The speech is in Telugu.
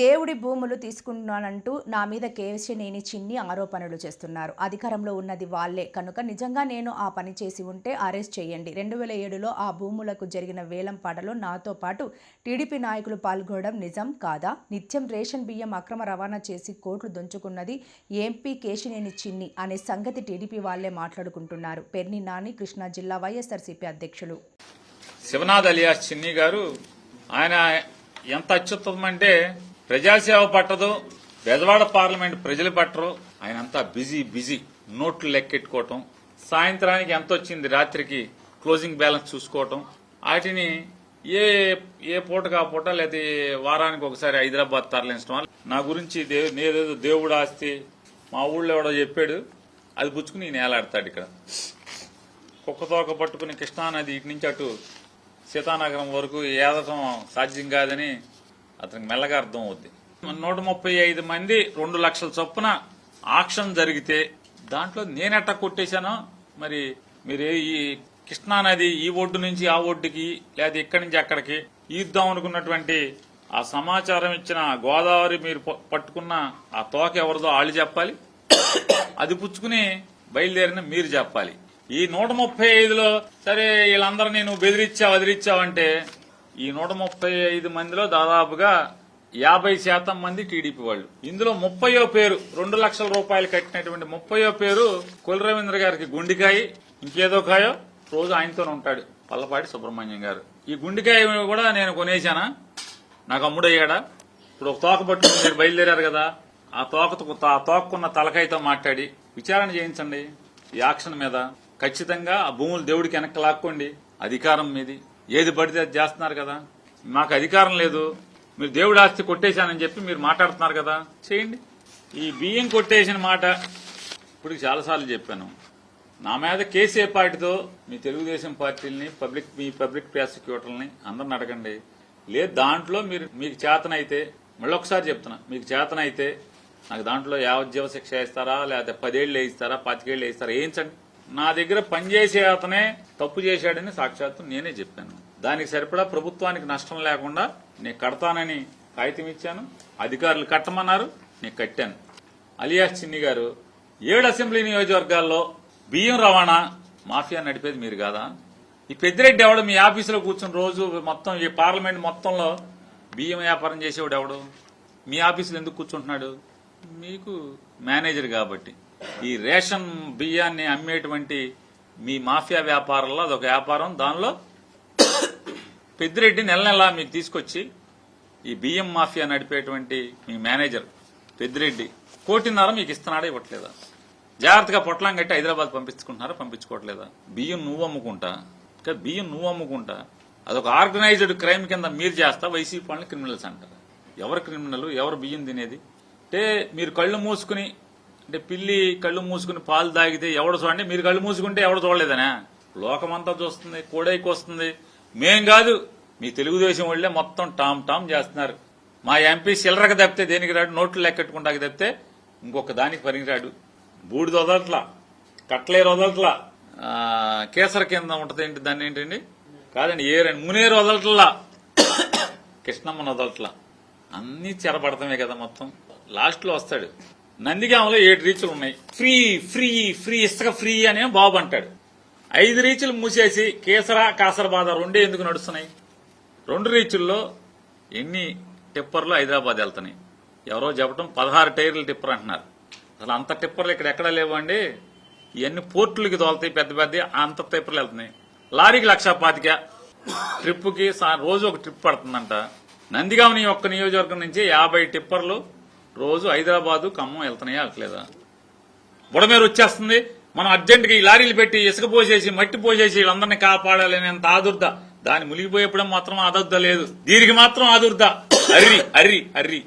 దేవుడి భూములు తీసుకున్నానంటూ నా మీద కేశినేని చిన్ని ఆరోపణలు చేస్తున్నారు. అధికారంలో ఉన్నది వాళ్ళే కనుక నిజంగా నేను ఆ పని చేసి ఉంటే అరెస్ట్ చేయండి. రెండు వేల ఏడులో ఆ భూములకు జరిగిన వేలం పాటలో నాతో పాటు టీడీపీ నాయకులు పాల్గొనడం నిజం కాదా? నిత్యం రేషన్ బియ్యం అక్రమ రవాణా చేసి కోట్లు దొంచుకున్నది ఎంపీ కేశినేని చిన్ని అనే సంగతి టీడీపీ వాళ్ళే మాట్లాడుకుంటున్నారు. పెర్ని నాని కృష్ణా జిల్లా వైఎస్ఆర్సీపీ అధ్యక్షులు. శివనాథ్ అలియాస్ చిన్ని గారు ఆయన ఎంత అత్యుత్తమం అంటే ప్రజాసేవ పట్టదు బెజవాడ పార్లమెంట్ ప్రజలు పట్టరు ఆయన అంతా బిజీ బిజీ నోట్లు లెక్కెట్టుకోవటం సాయంత్రానికి ఎంత వచ్చింది రాత్రికి క్లోజింగ్ బ్యాలెన్స్ చూసుకోవటం వాటిని ఏ ఏ పూటగా పూట లేదా వారానికి ఒకసారి హైదరాబాద్ తరలించడం నా గురించి దేవు- నేదేదో దేవుడు ఆస్తి మా ఊళ్ళో ఎవడో చెప్పాడు అది పుచ్చుకుని నేను ఇక్కడ. కుక్కతోక పట్టుకుని కృష్ణానది ఇటు నుంచి అటు సీతానగరం వరకు ఏదటం సాధ్యం కాదని అతనికి మెల్లగా అర్థం అవుద్ది. నూట ముప్పై ఐదు మంది రెండు లక్షల చొప్పున ఆక్షన్ జరిగితే దాంట్లో నేనెట్ట కొట్టేశానో మరి మీరు ఈ కృష్ణానది ఈ ఒడ్డు నుంచి ఆ ఒడ్డుకి లేదా ఇక్కడి నుంచి అక్కడికి ఈద్దాం అనుకున్నటువంటి ఆ సమాచారం ఇచ్చిన గోదావరి మీరు పట్టుకున్న ఆ తోక ఎవరిదో వాళ్ళు చెప్పాలి. అది పుచ్చుకుని బయలుదేరిన మీరు చెప్పాలి. ఈ నూట ముప్పై ఐదులో సరే వీళ్ళందరూ నేను బెదిరించావు వదిలిచ్చావంటే ఈ నూట ముప్పై ఐదు మందిలో దాదాపుగా యాభై శాతం మంది టీడీపీ వాళ్ళు. ఇందులో ముప్పయో పేరు రెండు లక్షల రూపాయలు కట్టినటువంటి ముప్పయో పేరు కుల రవీంద్ర గారికి గుండికాయ ఇంకేదో కాయో రోజు ఆయనతోనే ఉంటాడు పల్లపాటి సుబ్రహ్మణ్యం గారు. ఈ గుండికాయ కూడా నేను కొనేశానా? నాకు అమ్ముడయ్యాడా? ఇప్పుడు ఒక తోక పట్టుకుని మీరు బయలుదేరారు కదా ఆ తోకతో ఆ తోకకున్న తలకాయతో మాట్లాడి విచారణ చేయించండి. ఈ యాక్షన్ మీద ఖచ్చితంగా ఆ భూములు దేవుడికి వెనక్కి లాక్కోండి అధికారం మీది. ఏది పడితే అది చేస్తున్నారు కదా? మాకు అధికారం లేదు. మీరు దేవుడి ఆస్తి కొట్టేశానని చెప్పి మీరు మాట్లాడుతున్నారు కదా? చేయండి. ఈ బియ్యం కొట్టేసిన మాట ఇప్పుడు చాలాసార్లు చెప్పాను. నా మీద కేసీఆర్ పార్టీతో మీ తెలుగుదేశం పార్టీని పబ్లిక్ మీ పబ్లిక్ ప్రాసిక్యూటర్ని అందరిని అడగండి. లేదు దాంట్లో మీరు మీకు చేతనైతే మళ్ళీ ఒకసారి చెప్తున్నా మీకు చేతనైతే నాకు దాంట్లో యావజ్జీవ శిక్ష వేస్తారా? లేకపోతే పదేళ్ళు వేయిస్తారా? పాతికేళ్ళు వేయిస్తారా? వేయించండి. నా దగ్గర పనిచేసే అతనే తప్పు చేశాడని సాక్షాత్తు నేనే చెప్పాను. దానికి సరిపడా ప్రభుత్వానికి నష్టం లేకుండా నేను కడతానని కాగితం ఇచ్చాను. అధికారులు కట్టమన్నారు నేను కట్టాను. అలియాస్ చిన్ని గారు ఏడు అసెంబ్లీ నియోజకవర్గాల్లో బియ్యం రవాణా మాఫియా నడిపేది మీరు కాదా? ఈ పెద్దిరెడ్డి ఎవడు? మీ ఆఫీసులో కూర్చుని రోజు మొత్తం ఈ పార్లమెంట్ మొత్తంలో బియ్యం వ్యాపారం చేసేవాడు ఎవడు? మీ ఆఫీసులో ఎందుకు కూర్చుంటున్నాడు? మీకు మేనేజర్ కాబట్టి. ఈ రేషన్ బియ్యాన్ని అమ్మేటువంటి మీ మాఫియా వ్యాపారంలో అదొక వ్యాపారం. దానిలో పెద్దిరెడ్డి నెల నెలా మీకు తీసుకొచ్చి ఈ బియ్యం మాఫియా నడిపేటువంటి మీ మేనేజర్ పెద్దిరెడ్డి కోటిన్నర మీకు ఇస్తున్నాడా ఇవ్వట్లేదా? జాగ్రత్తగా పొట్లం కట్టి హైదరాబాద్ పంపించుకుంటున్నారా పంపించుకోవట్లేదా? బియ్యం నువ్వు అమ్ముకుంటా? ఇంకా బియ్యం నువ్వు అమ్ముకుంటా? అదొక ఆర్గనైజ్డ్ క్రైమ్ కింద మీరు చేస్తా వైసీపీ వాళ్ళని క్రిమినల్స్ అంటారు. ఎవరు క్రిమినల్? ఎవరు బియ్యం తినేది? అంటే మీరు కళ్ళు మూసుకుని అంటే పిల్లి కళ్ళు మూసుకుని పాలు తాగితే ఎవడు చూడండి? మీరు కళ్ళు మూసుకుంటే ఎవడు చూడలేదనే? లోకమంతా చూస్తుంది కోడైకి వస్తుంది. మేం కాదు. మీ తెలుగుదేశం వాళ్ళే మొత్తం టామ్ టామ్ చేస్తున్నారు. మా ఎంపీ చిల్లరక తప్పితే దేనికి రాడు? నోట్లు లెక్కెట్టుకుంటాకి తప్పితే ఇంకొక దానికి పనికిరాడు బూడిద వదలట్లా. కట్లేరు వదలట్లా. కేసర కింద ఉంటది ఏంటి? దాన్ని ఏంటండి? కాదండి ఏరండి మునేరు వదలట్లా. కృష్ణమ్మను వదలట్లా. అన్ని చెరపడతామే కదా మొత్తం. లాస్ట్లో వస్తాడు. నందిగామలో ఏడు రీచులు ఉన్నాయి. ఫ్రీ ఫ్రీ ఫ్రీ ఇసుక ఫ్రీ అనే బాబు అంటాడు. ఐదు రీచులు మూసేసి కేసరా కాసరబాద రెండే ఎందుకు నడుస్తున్నాయి? రెండు రీచుల్లో ఎన్ని టిప్పర్లు హైదరాబాద్ వెళ్తున్నాయి? ఎవరో చెప్పడం పదహారు టైర్లు టిప్పర్ అంటున్నారు. అసలు అంత టిప్పర్లు ఇక్కడ ఎక్కడ లేవండి? ఇవన్నీ పోర్టులకి తోలుతాయి పెద్ద పెద్ద అంత టిప్పర్లు వెళ్తున్నాయి. లారీకి లక్ష పాతిక ట్రిప్పుకి రోజు ఒక ట్రిప్ పడుతుందంట. నందిగామని ఒక్క నియోజకవర్గం నుంచి యాభై టిప్పర్లు రోజు హైదరాబాదు ఖమ్మం వెళ్తున్నాయా వెళ్ళట్లేదా బుడమేరు వచ్చేస్తుంది. మనం అర్జెంటుగా ఈ లారీలు పెట్టి ఇసుక పోసేసి మట్టి పోసేసి వీళ్ళందరినీ కాపాడాలనేంత ఆదుర్ద. దాన్ని మునిగిపోయేప్పుడే మాత్రం ఆదుర్ద లేదు. దీనికి మాత్రం ఆదుర్ద. అర్రి అర్రి అర్రి.